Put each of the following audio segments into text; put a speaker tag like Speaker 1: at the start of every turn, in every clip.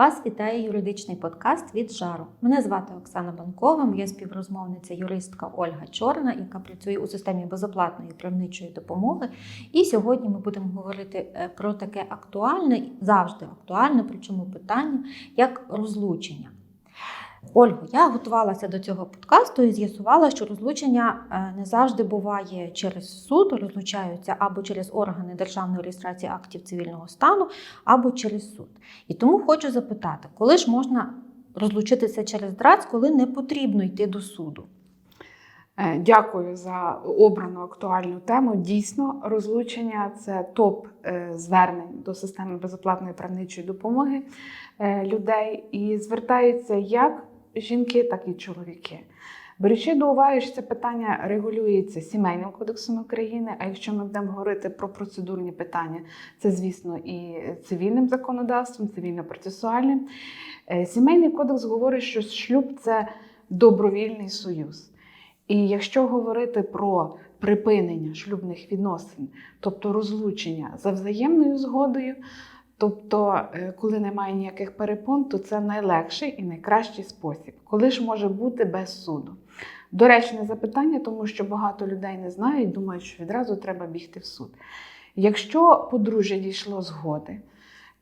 Speaker 1: Вас вітає юридичний подкаст від жару. Мене звати Оксана Банкова, моя співрозмовниця юристка Ольга Чорна, яка працює у системі безоплатної правничої допомоги. І сьогодні ми будемо говорити е, про таке актуальне, завжди актуальне, причому питання, як розлучення. Ольго, я готувалася до цього подкасту і з'ясувала, що розлучення е, не завжди буває через суд, розлучаються або через органи державної реєстрації актів цивільного стану, або через суд. І тому хочу запитати, коли ж можна розлучитися через ДРАЦ, коли не потрібно йти до суду?
Speaker 2: Е, Дякую за обрану актуальну тему. Дійсно, розлучення це топ е, звернень до системи безоплатної правничої допомоги людей і звертаються як жінки, так і чоловіки. Беручи до уваги, що це питання регулюється сімейним кодексом України. А якщо ми будемо говорити про процедурні питання, це звісно і цивільним законодавством, цивільно-процесуальним. Е, Сімейний кодекс говорить, що шлюб це добровільний союз. І якщо говорити про припинення шлюбних відносин, тобто розлучення за взаємною згодою, тобто, е, коли немає ніяких перепон, то це найлегший і найкращий спосіб. Коли ж може бути без суду? Доречне запитання, тому що багато людей не знають, думають, що відразу треба бігти в суд. Якщо подружжя дійшло згоди,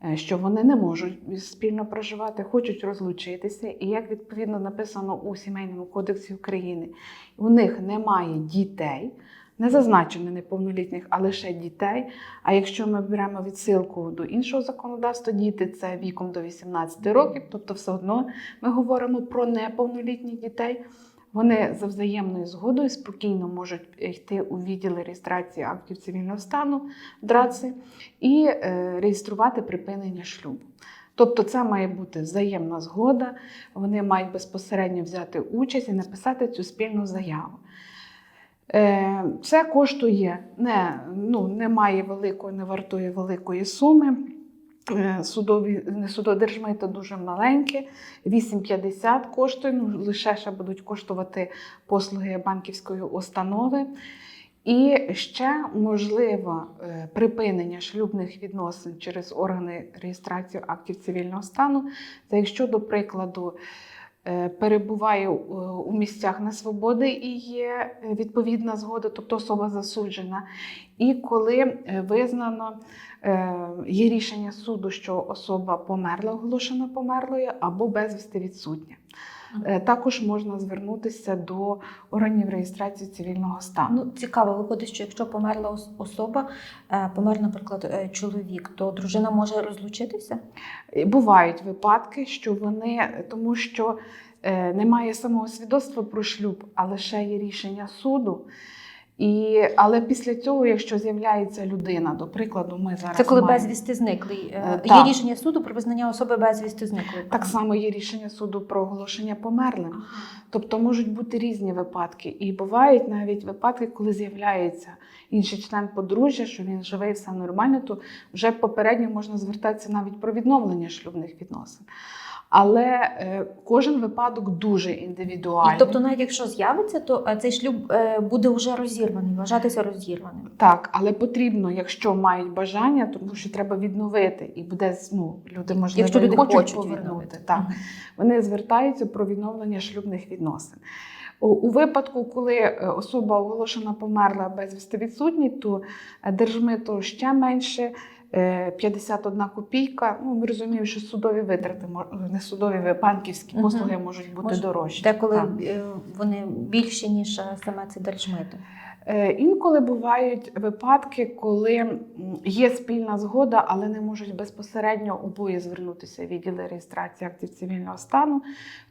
Speaker 2: е, що вони не можуть спільно проживати, хочуть розлучитися, і як відповідно написано у Сімейному кодексі України, у них немає дітей, не зазначено неповнолітніх, а лише дітей. А якщо ми беремо відсилку до іншого законодавства, діти це віком до 18 років, тобто все одно ми говоримо про неповнолітніх дітей. Вони за взаємною згодою спокійно можуть йти у відділи реєстрації актів цивільного стану ДРАЦи і е, реєструвати припинення шлюбу. Тобто це має бути взаємна згода, вони мають безпосередньо взяти участь і написати цю спільну заяву. Це коштує не, ну, не має великої, не вартує великої суми. Е, Судові судодержмито дуже маленьке, 8,50 коштує, ну, лише ще будуть коштувати послуги банківської установи. І ще можливо е, припинення шлюбних відносин через органи реєстрації актів цивільного стану. Це якщо, до прикладу, перебуває е, у місцях несвободи і є е, відповідна згода, тобто особа засуджена, і коли е, визнано е, є рішення суду, що особа померла, оголошена померлою або безвісти відсутня. Е, Також можна звернутися до органів реєстрації цивільного стану.
Speaker 1: Ну, цікаво, виходить, що якщо померла особа, е, помер, наприклад, е, чоловік, то дружина може розлучитися?
Speaker 2: Бувають випадки, що вони, тому що немає самого свідоцтва про шлюб, а лише є рішення суду. І, але після цього, якщо з'являється людина, до прикладу, ми зараз
Speaker 1: Це коли
Speaker 2: маємо-
Speaker 1: безвісти зниклий. Е,
Speaker 2: Е,
Speaker 1: Є рішення суду про визнання особи безвісти зниклою.
Speaker 2: так само є рішення суду про оголошення померлим. Тобто можуть бути різні випадки. І бувають навіть випадки, коли з'являється інший член подружжя, що він живий, все нормально, то вже попередньо можна звертатися навіть про відновлення шлюбних відносин. Але е, кожен випадок дуже
Speaker 1: І, тобто, навіть якщо з'явиться, то е, цей шлюб е, буде вже розірваний, вважатися розірваним.
Speaker 2: Так, але потрібно, якщо мають бажання, тому що треба відновити, і буде ну, люди можливо
Speaker 1: Якщо люди
Speaker 2: хочуть,
Speaker 1: хочуть
Speaker 2: повернути.
Speaker 1: відновити.
Speaker 2: Так. Вони звертаються про відновлення шлюбних відносин. У, випадку, коли особа оголошена померла безвісти відсутні, то держмито ще менше. Е, 51 копійка. Ну, ми розуміємо, що судові витрати, не судові, банківські послуги можуть бути
Speaker 1: Може,
Speaker 2: дорожчі.
Speaker 1: Деколи
Speaker 2: Так.
Speaker 1: е, вони більші, ніж е, саме це держмито.
Speaker 2: Е, Інколи бувають випадки, коли є спільна згода, але не можуть безпосередньо обоє звернутися в відділи реєстрації актів цивільного стану.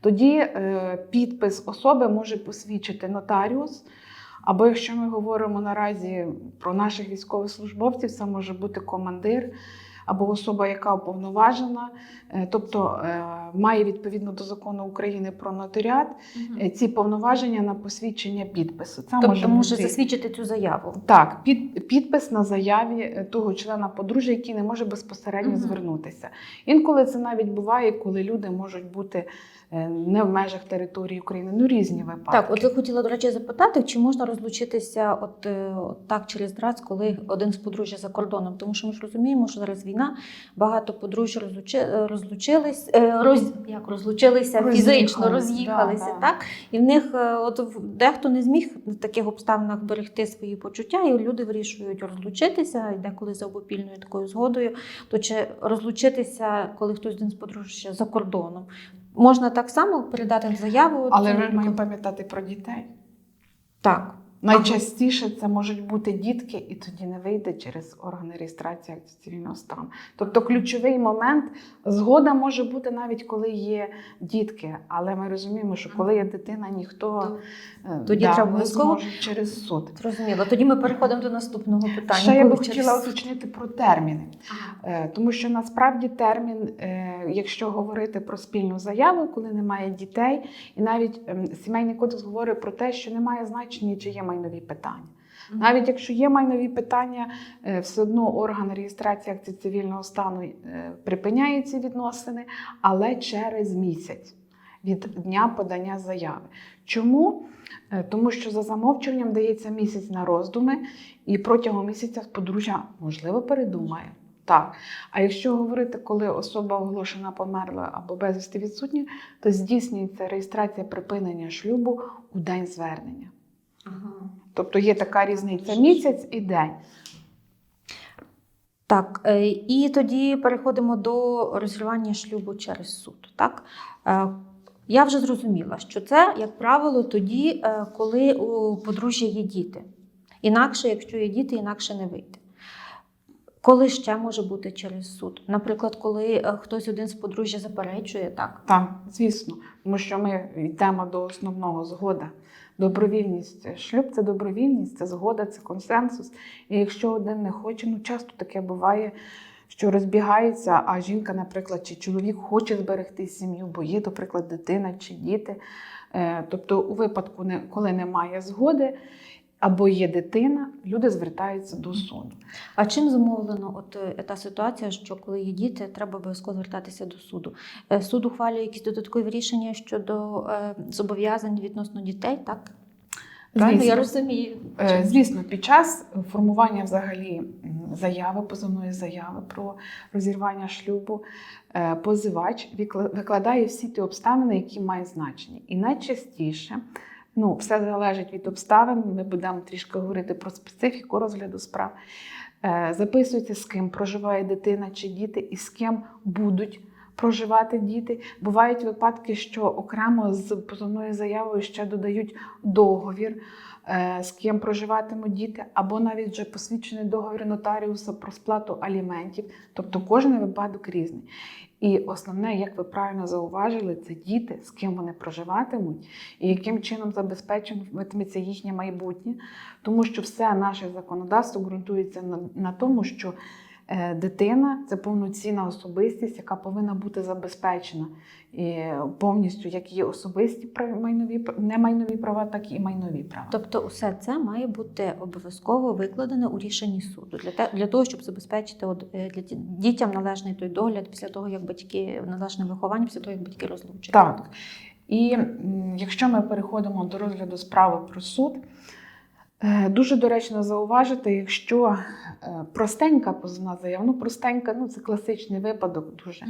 Speaker 2: Тоді е, підпис особи може посвідчити нотаріус. Або якщо ми говоримо наразі про наших військовослужбовців, це може бути командир або особа, яка уповноважена. Е, Тобто е, має відповідно до закону України про нотаріат е, ці повноваження на посвідчення підпису. Це
Speaker 1: Тобто може
Speaker 2: бути-
Speaker 1: засвідчити цю заяву.
Speaker 2: так, під, підпис на заяві того члена подружжя, який не може безпосередньо
Speaker 1: Мгм.
Speaker 2: звернутися. Інколи це навіть буває, коли люди можуть бути не в межах території України. Ну різні випадки.
Speaker 1: Так, от я хотіла, до речі, запитати, чи можна розлучитися от, е, от так через драз, коли один з подружжя за кордоном? Тому що ми ж розуміємо, що зараз війна, багато подружжя розлучи, е, розлучились, е, роз, як розлучилися фізично, роз'їхалися,
Speaker 2: да,
Speaker 1: так? І в них е, от дехто не зміг в таких обставинах берегти свої почуття, і люди вирішують розлучитися, і деколи за обопільною такою згодою. То чи розлучитися, коли хтось один з подружжя за кордоном? Можна так само передати заяву?
Speaker 2: Але ми маємо пам'ятати про дітей.
Speaker 1: Так.
Speaker 2: Найчастіше це можуть бути дітки, і тоді не вийде через органи реєстрації акцій цивільного стану. Тобто ключовий момент згода може бути навіть коли є дітки, але ми розуміємо, що коли є дитина, ніхто е,
Speaker 1: Тоді
Speaker 2: да,
Speaker 1: треба обов'язково-
Speaker 2: через суд.
Speaker 1: Зрозуміло. Тоді ми переходимо до наступного питання.
Speaker 2: Ще я би
Speaker 1: через
Speaker 2: хотіла уточнити про терміни. Е, Тому що насправді термін, е, якщо говорити про спільну заяву, коли немає дітей, і навіть ем, сімейний кодекс говорить про те, що немає значення, чи є майнові питання. Навіть якщо є майнові питання, е, все одно орган реєстрації акцій цивільного стану е, припиняє ці відносини, але через місяць від дня подання заяви. Чому? Е, Тому що за замовчуванням дається місяць на роздуми, і протягом місяця подружжя можливо передумає. Так. А якщо говорити, коли особа оголошена померла або безвісти відсутня, то здійснюється реєстрація припинення шлюбу у день звернення.
Speaker 1: Ага.
Speaker 2: Тобто є така різниця місяць і день.
Speaker 1: Так, е, і тоді переходимо до розірвання шлюбу через суд. Так? Е, Я вже зрозуміла, що це, як правило, тоді, е, коли у подружжя є діти. Інакше, якщо є діти, інакше не вийде. Коли ще може бути через суд? Наприклад, коли хтось один з подружжя заперечує, так?
Speaker 2: Так, звісно, тому що ми йдемо до основного згода. Добровільність. Шлюб це добровільність, це згода, це консенсус. І якщо один не хоче, ну часто таке буває, що розбігається, а жінка, наприклад, чи чоловік хоче зберегти сім'ю, бо є, наприклад, дитина чи діти. Е, Тобто, у випадку, коли немає згоди або є дитина, люди звертаються до суду.
Speaker 1: А чим зумовлено от е, та ситуація, що коли є діти, треба обов'язково звертатися до суду? Е, Суд ухвалює якісь додаткові рішення щодо е, зобов'язань відносно дітей, так? Правильно, я розумію.
Speaker 2: Звісно, під час формування взагалі заяви, позовної заяви про розірвання шлюбу, позивач викладає всі ті обставини, які мають значення. І найчастіше, ну, все залежить від обставин, ми будемо трішки говорити про специфіку розгляду справ. Е, Записується, з ким проживає дитина чи діти, і з ким будуть проживати діти. Бувають випадки, що окремо з позовною заявою ще додають договір, е, з ким проживатимуть діти, або навіть вже посвідчений договір нотаріуса про сплату аліментів. Тобто кожен випадок різний. І основне, як ви правильно зауважили, це діти, з ким вони проживатимуть і яким чином забезпечуватиметься їхнє майбутнє, тому що все наше законодавство ґрунтується на, на тому, що дитина це повноцінна особистість, яка повинна бути забезпечена і повністю як її особисті майнові не майнові права, так і майнові права.
Speaker 1: Тобто, усе це має бути обов'язково викладене у рішенні суду для, те, для того, щоб забезпечити от, е, для ді- дітям належний той догляд після того, як батьки належне виховання, після того, як батьки розлучаться.
Speaker 2: Так. І якщо ми переходимо до розгляду справи про суд, е, дуже доречно зауважити, якщо е, простенька позовна заява, ну простенька, ну це класичний випадок дуже.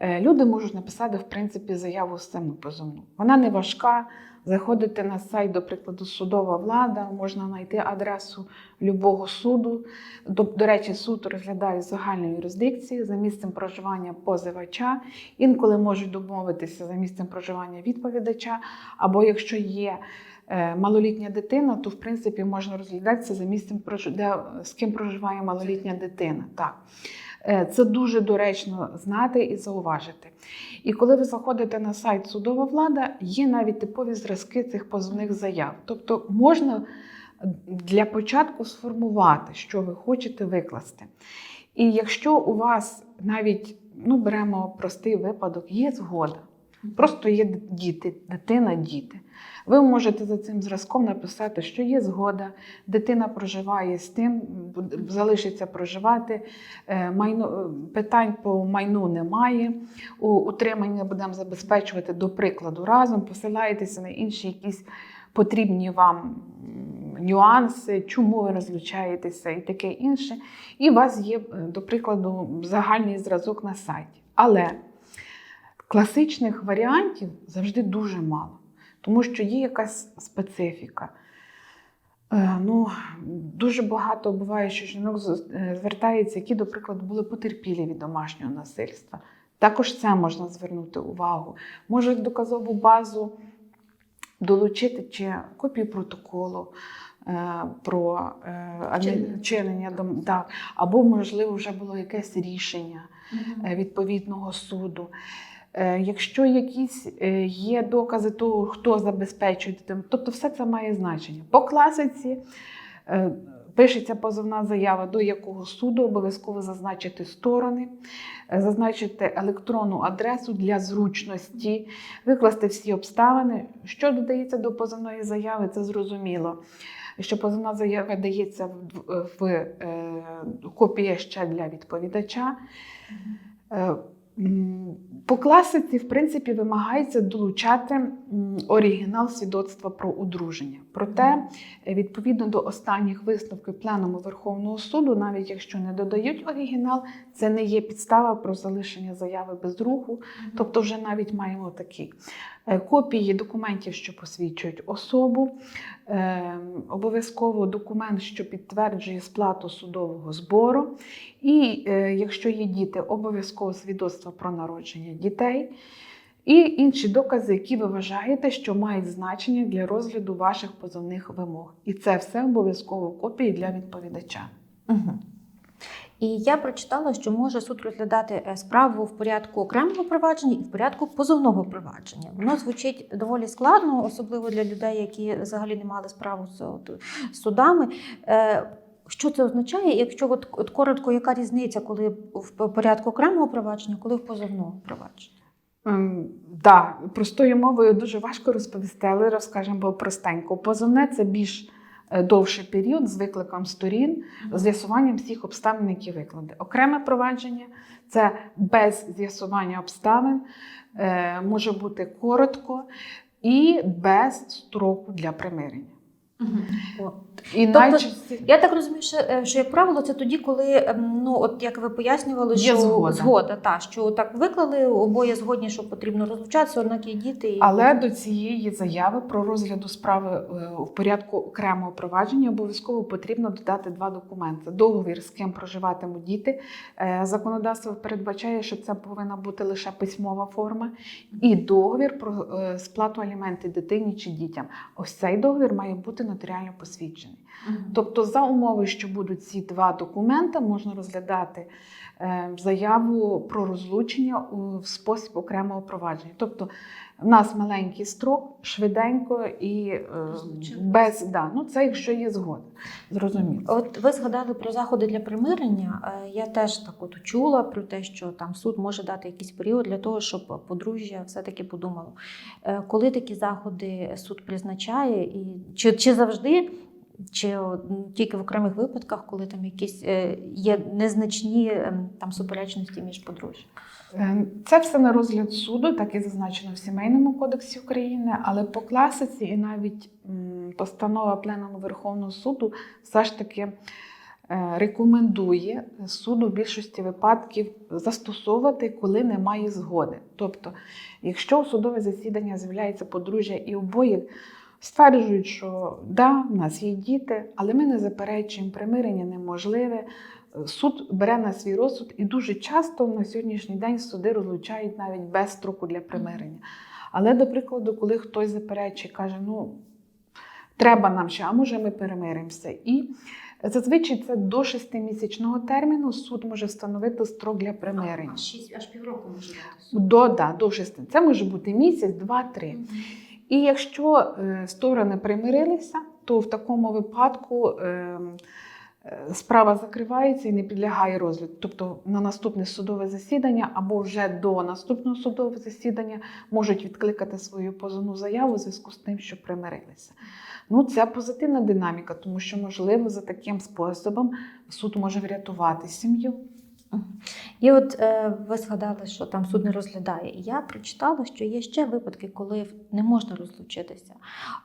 Speaker 2: Е, Люди можуть написати, в принципі, заяву саму позовну. Вона не важка. Заходите на сайт, до прикладу, судова влада, можна знайти адресу любого суду. До, до речі, суд розглядає загальну юрисдикцію за місцем проживання позивача. Інколи можуть домовитися за місцем проживання відповідача, або якщо є е, малолітня дитина, то в принципі можна розглядатися за місцем де, з ким проживає малолітня дитина. Так. Е, Це дуже доречно знати і зауважити. І коли ви заходите на сайт Судова влада, є навіть типові зразки цих позовних заяв. Тобто можна для початку сформувати, що ви хочете викласти. І якщо у вас навіть ну, беремо простий випадок, є згода. Просто є діти, дитина, діти. Ви можете за цим зразком написати, що є згода, дитина проживає з тим, залишиться проживати, е, майно, питань по майну немає, утримання будемо забезпечувати, до прикладу, разом, посилаєтеся на інші якісь потрібні вам нюанси, чому ви розлучаєтеся і таке інше. І у вас є, е, до прикладу, загальний зразок на сайті. Але класичних варіантів завжди дуже мало, тому що є якась специфіка. Е, Ну, дуже багато буває, що жінок е, звертається, які, до прикладу, були потерпілі від домашнього насильства. Також це можна звернути увагу. Може, доказову базу долучити чи копію протоколу е, про е, дом- так, або, можливо, вже було якесь рішення е, відповідного суду. Е, Якщо якісь е, є докази того, хто забезпечує дитину, тобто все це має значення. По класиці е, пишеться позовна заява, до якого суду обов'язково зазначити сторони, зазначити електронну адресу для зручності, викласти всі обставини. Що додається до позовної заяви, це зрозуміло. Що позовна заява дається в, копія ще для відповідача. По класиці, в принципі, вимагається долучати оригінал свідоцтва про одруження. Проте, е, відповідно до останніх висновків Пленуму Верховного суду, навіть якщо не додають оригінал, це не є підстава про залишення заяви без руху. Тобто, вже навіть маємо такі е, копії документів, що посвідчують особу, е, обов'язково документ, що підтверджує сплату судового збору. І е, якщо є діти, обов'язково свідоцтво про народження дітей. І інші докази, які ви вважаєте, що мають значення для розгляду ваших позовних вимог. І це все обов'язково копії для відповідача.
Speaker 1: Угу. І я прочитала, що може суд розглядати е, справу в порядку окремого провадження і в порядку позовного провадження. Воно звучить доволі складно, особливо для людей, які взагалі не мали справу з судами. Е, Що це означає? Якщо от, от коротко, яка різниця, коли в порядку окремого провадження, коли в позовного провадження?
Speaker 2: Ем, да, простою мовою дуже важко розповісти, але розкажемо простенько. Позовне це більш довший період з викликом сторін, з'ясуванням всіх обставин, які виклади. Окреме провадження це без з'ясування обставин, е, може бути коротко і без строку для примирення.
Speaker 1: О.
Speaker 2: І
Speaker 1: Тобто,
Speaker 2: найчастіше
Speaker 1: Я так розумію, що, е, що як правило, це тоді, коли ем, ну от як ви пояснювали,
Speaker 2: Є
Speaker 1: що
Speaker 2: згода.
Speaker 1: та що так виклали, обоє згодні, що потрібно розлучатися, однак є діти. І...
Speaker 2: Але до цієї заяви про розгляду справи е, в порядку окремого провадження обов'язково потрібно додати два документи: договір, з ким проживатимуть діти. Е, Законодавство передбачає, що це повинна бути лише письмова форма, і договір про сплату аліментів дитині чи дітям. Ось цей договір має бути нотаріально посвідчений. Тобто, за умови, що будуть ці два документи, можна розглядати заяву про розлучення у в спосіб окремого провадження. Тобто, в нас маленький строк, швиденько і е, без да, ну це якщо є згода. Зрозуміло.
Speaker 1: От ви згадали про заходи для примирення. Е, Я теж так от чула про те, що там суд може дати якийсь період для того, щоб подружжя все-таки подумало. Е, Коли такі заходи суд призначає, і чи, чи завжди, чи тільки в окремих випадках, коли там якісь е, є незначні ем, там суперечності між подружжям?
Speaker 2: Е, Це все на розгляд суду, так і зазначено в Сімейному кодексі України, але по класиці і навіть постанова Пленуму Верховного суду все ж таки е, рекомендує суду в більшості випадків застосовувати, коли немає згоди. Тобто, якщо у судове засідання з'являється подружжя і обоє стверджують, що да, в нас є діти, але ми не заперечуємо, примирення неможливе. Суд бере на свій розсуд, і дуже часто на сьогоднішній день суди розлучають навіть без строку для примирення. Але, до прикладу, коли хтось заперечує, каже, ну треба нам ще, а може ми перемиримося. І зазвичай це до шестимісячного терміну суд може встановити строк для примирення.
Speaker 1: Аж, аж півроку може
Speaker 2: До, да, до шести. Це може бути місяць, два, три. І якщо е, сторони примирилися, то в такому випадку е, е, справа закривається і не підлягає розгляду. Тобто на наступне судове засідання або вже до наступного судового засідання можуть відкликати свою позовну заяву у зв'язку з тим, що примирилися. Ну, це позитивна динаміка, тому що, можливо, за таким способом суд може врятувати сім'ю.
Speaker 1: І от е, ви згадали, що там суд не розглядає. Я прочитала, що є ще випадки, коли не можна розлучитися.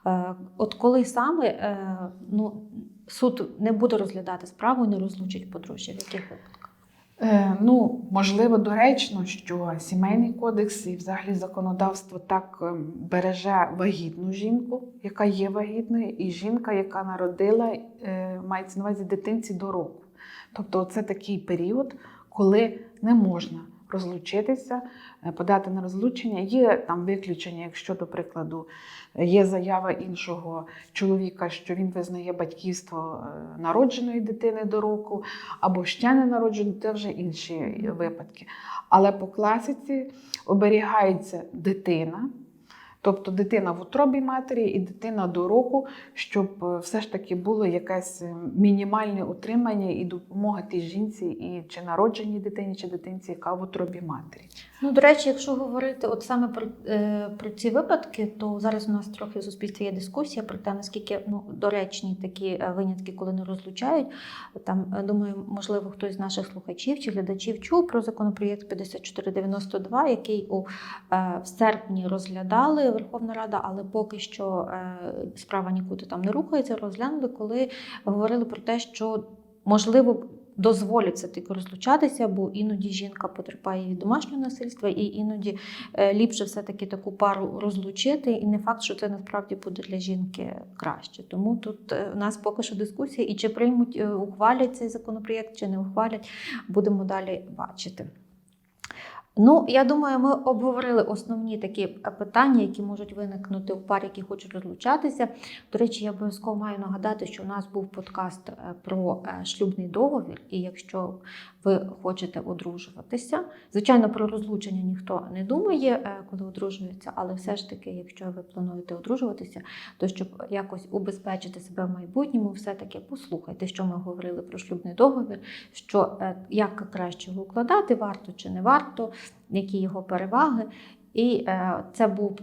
Speaker 1: Е, от коли саме е, ну, суд не буде розглядати справу не розлучить подружжя, в яких випадках?
Speaker 2: Е, ну, можливо, доречно, що сімейний кодекс і взагалі законодавство так ем, береже вагітну жінку, яка є вагітною, і жінка, яка народила, е, мається на увазі дитинці до року. Тобто, це такий період, коли не можна розлучитися, е, подати на розлучення. Є там виключення, якщо, до прикладу, є заява іншого чоловіка, що він визнає батьківство е, народженої дитини до року, або ще не народженої, це вже інші випадки. Але по класиці оберігається дитина. Тобто дитина в утробі матері і дитина до року, щоб е, все ж таки було якесь е, мінімальне утримання і допомога тій жінці, і чи народженій дитині, чи дитинці, яка в утробі матері.
Speaker 1: Ну, до речі, якщо говорити от саме про, е, про ці випадки, то зараз у нас трохи в суспільстві є дискусія про те, наскільки ну, доречні такі е, винятки, коли не розлучають. Там, думаю, можливо, хтось з наших слухачів чи глядачів чув про законопроєкт 5492, який у е, в серпні розглядали Верховна Рада, але поки що е, справа нікуди там не рухається. Розглянули, коли говорили про те, що можливо дозволять все таки розлучатися, бо іноді жінка потерпає від домашнього насильства, і іноді е, ліпше все-таки таку пару розлучити. І не факт, що це насправді буде для жінки краще. Тому тут е, у нас поки що дискусія, і чи приймуть, ухвалять цей законопроєкт, чи не ухвалять, будемо далі бачити. Ну, я думаю, ми обговорили основні такі питання, які можуть виникнути у парі, які хочуть розлучатися. До речі, я обов'язково маю нагадати, що у нас був подкаст е, про е, шлюбний договір, і якщо ви хочете одружуватися, звичайно, про розлучення ніхто не думає, е, коли одружується, але все ж таки, якщо ви плануєте одружуватися, то щоб якось убезпечити себе в майбутньому, все-таки послухайте, що ми говорили про шлюбний договір, що е, як краще його укладати, варто чи не варто, які його переваги. І е, це був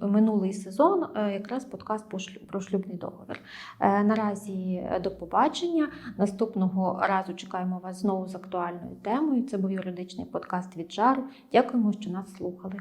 Speaker 1: е, минулий сезон, е, якраз подкаст про шлюбний договір. Наразі до побачення. Наступного разу чекаємо вас знову з актуальною темою. Це був юридичний подкаст від жару. Дякуємо, що нас слухали.